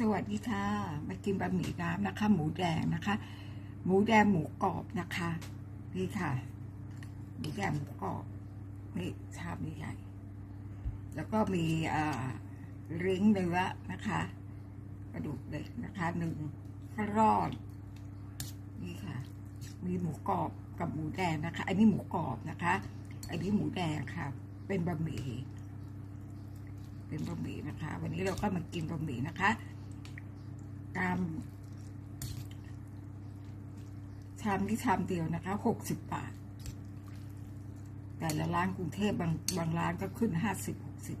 สวัสดีค่ะ มากินบะหมี่น้ำนะคะ หมูแดงนะคะ หมูแดงหมูกรอบนะคะ นี่ค่ะ หมูแดงหมูกรอบนี่ชามใหญ่แล้วก็มีอ่าลิ้งเนื้อนะคะ กระดูกเด็กนะคะหนึ่งข้าวรอดนี่ค่ะ มีหมูกรอบกับหมูแดงนะคะ อันนี้หมูกรอบนะคะ อันนี้หมูแดงค่ะ เป็นบะหมี่เป็นบะหมี่นะคะ วันนี้เราก็มากินบะหมี่นะคะ ตามชามนี้ชามเดียวนะคะหกสิบบาท แต่ละร้านกรุงเทพบางบางร้านก็ขึ้นห้าสิบหกสิบ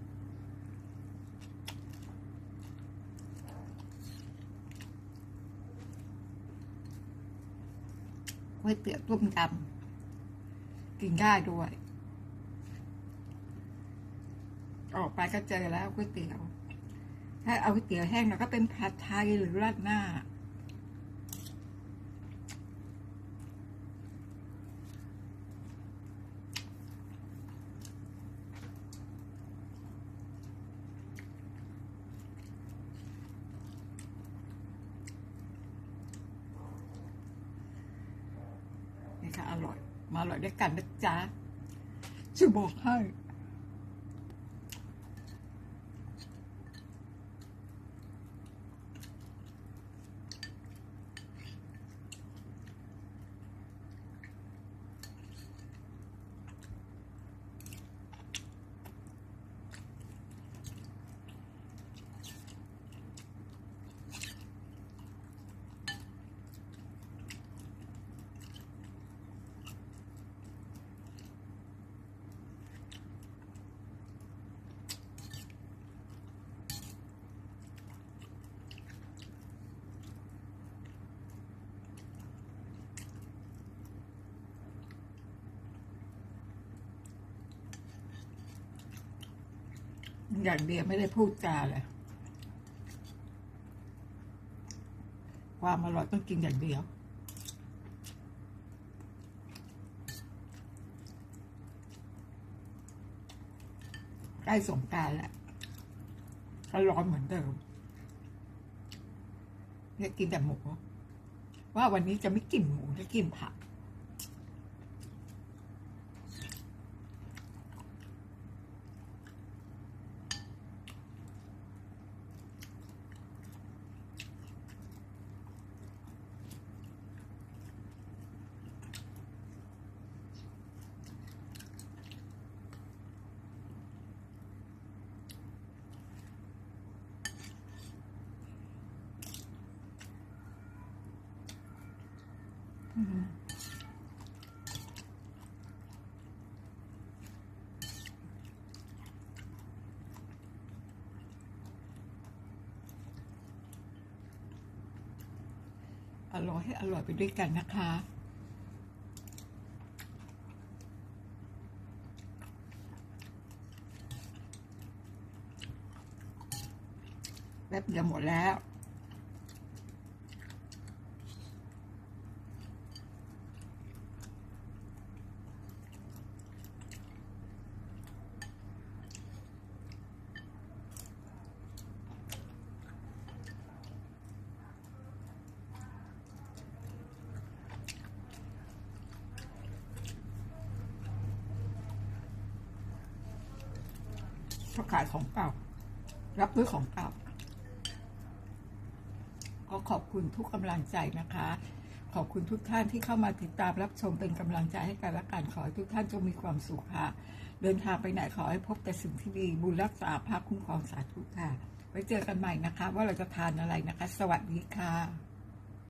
ก๋วยเตี๋ยวต้มยำกินได้ด้วย ออกไปก็เจอแล้วก๋วยเตี๋ยว ถ้าเอาก๋วยเตี๋ยวแห้งเราก็เป็นผัดไทยหรือราดหน้า นี่ค่ะอร่อย มาอร่อยด้วยกันนะจ๊ะจะบอกให้ อย่างเดียวไม่ได้พูดจาเลย ความอร่อยต้องกินอย่างเดียว ใกล้สงการแล้วก็ร้อนเหมือนเดิมเนี่ยกินแต่หมูว่าวันนี้จะไม่กินหมูจะกินผัก อร่อยให้อร่อยไปด้วยกันนะคะ แป๊บเดียวหมดแล้ว เขาขายของเก่า รับด้วยของเก่า ก็ขอบคุณทุกกำลังใจนะคะ ขอบคุณทุกท่านที่เข้ามาติดตามรับชมเป็นกำลังใจให้กันและกันขอให้ทุกท่านจงมีความสุขค่ะ เดินทางไปไหนขอให้พบแต่สิ่งที่ดีบุญรักษาภาพคุ้มครองสาธุค่ะไว้เจอกันใหม่นะคะ ว่าเราจะทานอะไรนะคะ สวัสดีค่ะ